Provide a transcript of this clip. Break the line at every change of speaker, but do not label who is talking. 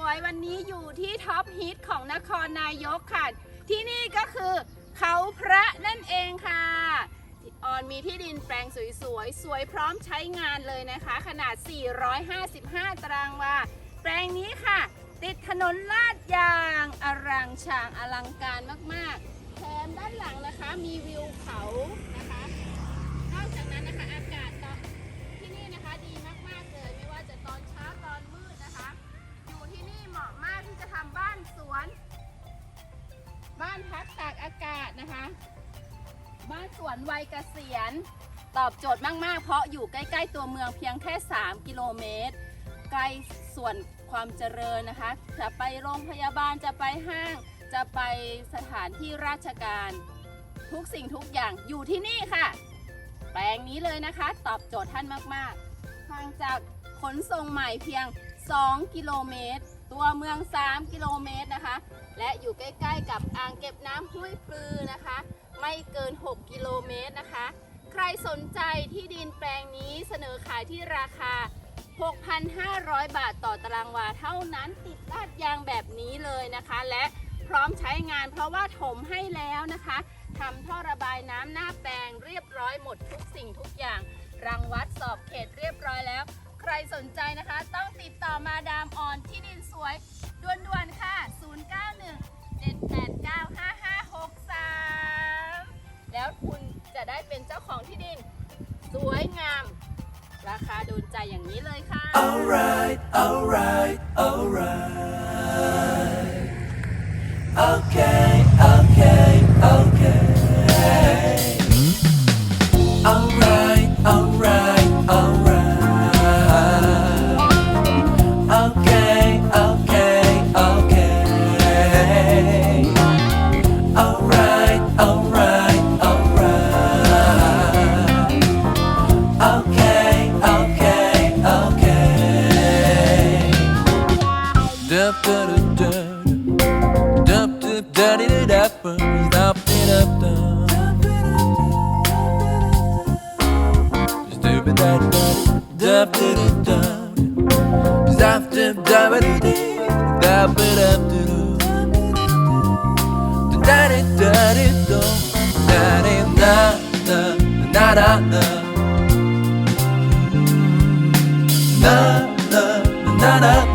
วยวันนี้อยู่ที่ท็อปฮิตของนครนายกค่ะ ที่นี่ก็คือเขาพระนั่นเองค่ะออนมีที่ดินแปลงสวยๆสวยพร้อมใช้งานเลยนะคะ ขนาด 455 ตารางวาแปลงนี้ค่ะ ติดถนนลาดยางอรังช่างอลังการมากๆแถมด้านหลังนะคะมีวิวเขานะคะ บ้านพักตากอากาศนะคะ บ้านสวนวัยเกษียณ ตอบโจทย์มาก ๆ เพราะอยู่ใกล้ ๆ ตัวเมืองเพียงแค่ 3 กิโลเมตรใกล้ส่วนความเจริญนะคะ จะไปโรงพยาบาลจะไปห้าง จะไปสถานที่ราชการ ทุกสิ่งทุกอย่างอยู่ที่นี่ค่ะ แปลงนี้เลยนะคะ ตอบโจทย์ท่านมากๆห่างจากขนส่งใหม่เพียง 2 กิโลเมตร ตัวเมือง 3 กิโลเมตรนะคะ และอยู่ใกล้ๆกับอ่างเก็บน้ำห้วยปลือนะคะ ไม่เกิน 6 กิโลเมตรนะคะ ใครสนใจที่ดินแปลงนี้เสนอขายที่ราคา 6,500 บาทต่อตารางวาเท่านั้นติดลาดยางแบบนี้เลยนะคะ และพร้อมใช้งานเพราะว่าถมให้แล้วนะคะทำท่อระบายน้ำหน้าแปลงเรียบร้อยหมดทุกสิ่งทุกอย่าง รังวัดสอบเขตเรียบร้อยแล้ว ใครสนใจนะคะ ต้องติดต่อมาดามออนที่ดินสวย เจ้าของสวยงาม ราคาโดนใจอย่างนี้เลยค่ะ
Alright, alright, alright. Okay, okay, okay. Alright, alright, alright. Okay, okay, okay. Alright, na na